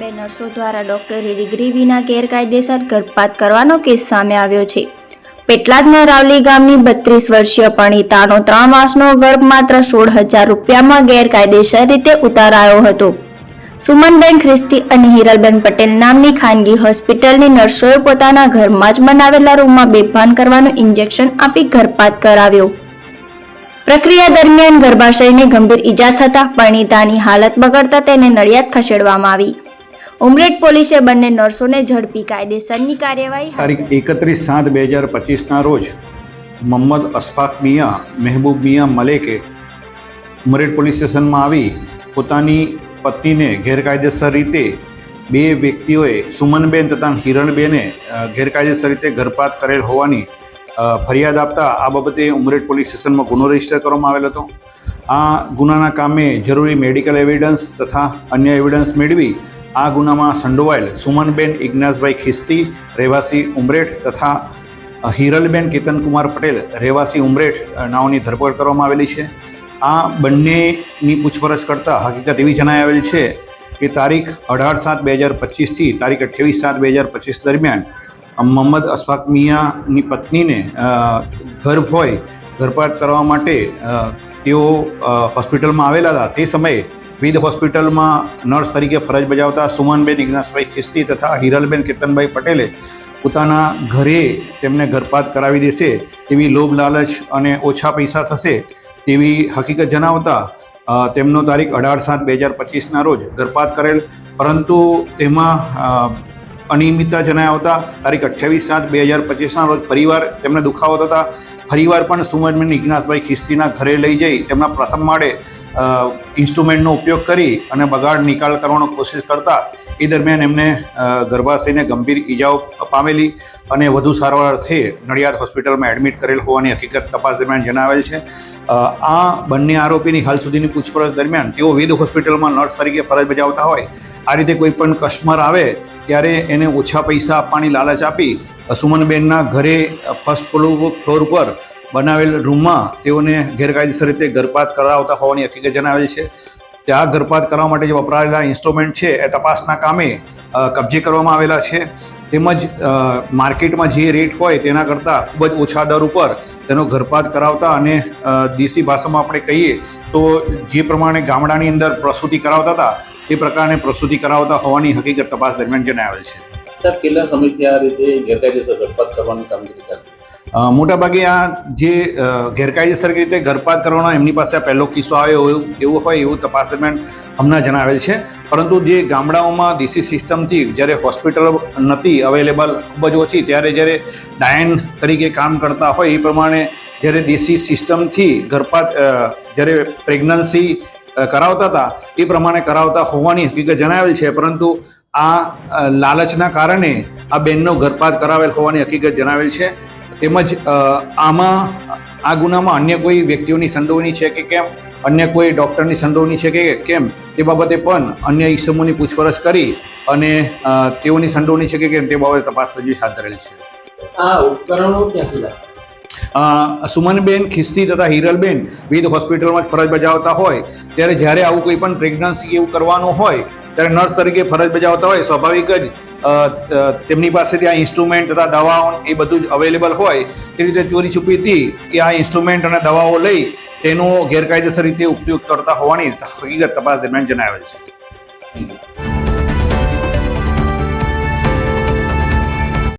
બે નર્સો દ્વારા ડોક્ટરી ડિગ્રી વિના ગેરકાયદેસર ગર્ભપાત કરવાનો કેસ સામે આવ્યો છે. પેટલાદના રાવલી ગામની બત્રીસ વર્ષીય પરણિતાનો ત્રણ માસનો ગર્ભ માત્ર સોળ હજાર રૂપિયામાં ગેરકાયદેસર રીતે ઉતારાયો હતો. સુમનબેન ખ્રિસ્તી અને હિરલબેન પટેલ નામની ખાનગી હોસ્પિટલની નર્સોએ પોતાના ઘરમાં જ બનાવેલા રૂમમાં બેભાન કરવાનું ઇન્જેક્શન આપી ગર્ભપાત કરાવ્યો. પ્રક્રિયા દરમિયાન ગર્ભાશયને ગંભીર ઈજા થતાં પરણિતાની હાલત બગડતા તેને નડિયાદ ખસેડવામાં આવી. ઉમરેઠ પોલીસે બંને નર્સોને ઝડપી કાયદેસરની કાર્યવાહી તારીખ એકત્રીસ સાત બે હજાર પચીસના રોજ મોહમ્મદ અશફાક મિયા મહેબૂબ મિયા મલેકે ઉમરેઠ પોલીસ સ્ટેશનમાં આવી પોતાની પત્નીને ગેરકાયદેસર રીતે બે વ્યક્તિઓએ સુમનબેન તથા હિરણબેને ગેરકાયદેસર રીતે ગર્ભપાત કરેલ હોવાની ફરિયાદ આપતા આ બાબતે ઉમરેઠ પોલીસ સ્ટેશનમાં ગુનો રજિસ્ટર કરવામાં આવેલ હતો. આ ગુનાના કામે જરૂરી મેડિકલ એવિડન્સ તથા અન્ય એવિડન્સ મેળવી આ ગુનામાં સંડોવાયેલ સુમનબેન ઇગ્નાસભાઈ ખિસ્તી, રહેવાસી ઉમરેઠ તથા હિરલબેન કેતનકુમાર પટેલ, રહેવાસી ઉમરેઠ નાઓની ધરપકડ કરવામાં આવેલી છે. આ બંનેની પૂછપરછ કરતાં હકીકત એવી જણાઈ આવેલ છે કે તારીખ અઢાર સાત બે હજાર પચીસથી તારીખ અઠ્યાવીસ સાત બે હજાર પચીસ દરમિયાન મોહમ્મદ અશફાક મિયાની પત્નીને ગર્ભ હોય ગર્ભપાત કરવા માટે તેઓ હોસ્પિટલમાં આવેલા હતા. તે સમયે વિધ હોસ્પિટલમાં નર્સ તરીકે ફરજ બજાવતા સુમનબેન ઇગ્નાસભાઈ ખિસ્તી તથા હિરલબેન કેતનભાઈ પટેલે પોતાના ઘરે તેમને ગર્ભપાત કરાવી દેશે તેવી લોભ લાલચ અને ઓછા પૈસા થશે તેવી હકીકત જણાવતા તેમનો તારીખ અઢાર સાત બે હજાર પચીસના રોજ ગર્ભપાત કરેલ. પરંતુ તેમાં અનિયમિતતા જણાયા હતા તારીખ અઠ્યાવીસ સાત બે હજાર પચીસના રોજ ફરીવાર તેમને દુખાવો થતા ફરીવાર પણ સુમનબેન ઇગ્નાસભાઈ ખિસ્તીના ઘરે લઈ જઈ તેમના પ્રથમ માળે ઇન્સ્ટ્રુમેન્ટનો ઉપયોગ કરી અને બગાડ નિકાલ કરવાનો કોશિશ કરતા એ દરમિયાન એમને ગર્ભાશયને ગંભીર ઈજાઓ પામેલી અને વધુ સારવાર અર્થે નડિયાદ હોસ્પિટલમાં એડમિટ કરેલ હોવાની હકીકત તપાસ દરમિયાન જણાવેલ છે. આ બંને આરોપીની હાલ સુધીની પૂછપરછ દરમિયાન તેઓ વેદ હોસ્પિટલમાં નર્સ તરીકે ફરજ બજાવતા હોય. આ રીતે કોઈ પણ કસ્ટમર આવે ત્યારે એને ઓછા પૈસા આપવાની લાલચ આપી સુમનબેનના ઘરે ફર્સ્ટ ફ્લોર ફ્લોર પર બનાવેલ રૂમમાં તેઓને ગેરકાયદેસર રીતે ગર્ભપાત કરાવતા હોવાની હકીકત જણાવેલ છે. ત્યાં ગર્ભપાત કરવા માટે જે વપરાયેલા ઇન્સ્ટ્રુમેન્ટ છે એ તપાસના કામે કબજે કરવામાં આવેલા છે. તેમજ માર્કેટમાં જે રેટ હોય તેના કરતાં ખૂબ જ ઓછા દર ઉપર તેનો ગર્ભપાત કરાવતા અને દેશી ભાષામાં આપણે કહીએ તો જે પ્રમાણે ગામડાની અંદર પ્રસૂતિ કરાવતા હતા, તે પ્રકારને પ્રસૂતિ કરાવતા હોવાની હકીકત તપાસ દરમિયાન જણાવેલ છે. સાહેબ કેટલા સમયથી આ રીતે ગેરકાયદેસર ગર્ભપાત કરવાની કામગીરી અ, મોટાભાગે આ જે ગેરકાયદેસર રીતે ગર્ભપાત કરવાનો એમની પાસે આ પહેલો કિસ્સો આવ્યો એવું એવું હોય એવું તપાસ દરમિયાન હમણાં જણાવેલ છે. પરંતુ જે ગામડાઓમાં દેશી સિસ્ટમથી જ્યારે હોસ્પિટલ નથી અવેલેબલ ખૂબ જ ઓછી ત્યારે જ્યારે ડાયન તરીકે કામ કરતા હોય એ પ્રમાણે જ્યારે દેશી સિસ્ટમથી ગર્ભપાત જ્યારે પ્રેગ્નન્સી કરાવતા હતા. એ પ્રમાણે કરાવતા હોવાની હકીકત જણાવેલ છે પરંતુ આ લાલચના કારણે આ બેનનો ગર્ભપાત કરાવેલ હોવાની હકીકત જણાવેલ છે. તેમજ આમાં આ ગુનામાં અન્ય કોઈ વ્યક્તિઓની સંડોવણી છે કે કેમ? અન્ય કોઈ ડૉક્ટરની સંડોવણી છે કે કેમ? તે બાબતે પણ અન્ય ઈસમોની પૂછપરછ કરી અને તેઓની સંડોવણી છે કે કેમ તે બાબતે તપાસ તજવીજ હાથ ધરેલ છે. આ ઉપકરણો ક્યાંથી લાવે અ, સુમનબેન, ખિસ્તી તથા હિરલબેન વિવિધ હોસ્પિટલમાં ફરજ બજાવતા હોય, ત્યારે જ્યારે આવું કોઈ પણ પ્રેગ્નન્સી એવું કરવાનું હોય, ત્યારે નર્સ તરીકે ફરજ બજાવતા હોય, સ્વાભાવિક જ તેમની પાસેથી આ ઇન્સ્ટ્રુમેન્ટ તથા દવાઓ એ બધું જ અવેલેબલ હોય, તે રીતે ચોરી છુપીથી એ આ ઇન્સ્ટ્રુમેન્ટ અને દવાઓ લઈ તેનો ગેરકાયદેસર રીતે ઉપયોગ કરતા હોવાની હકીકત તપાસ દરમિયાન જણાવેલ છે.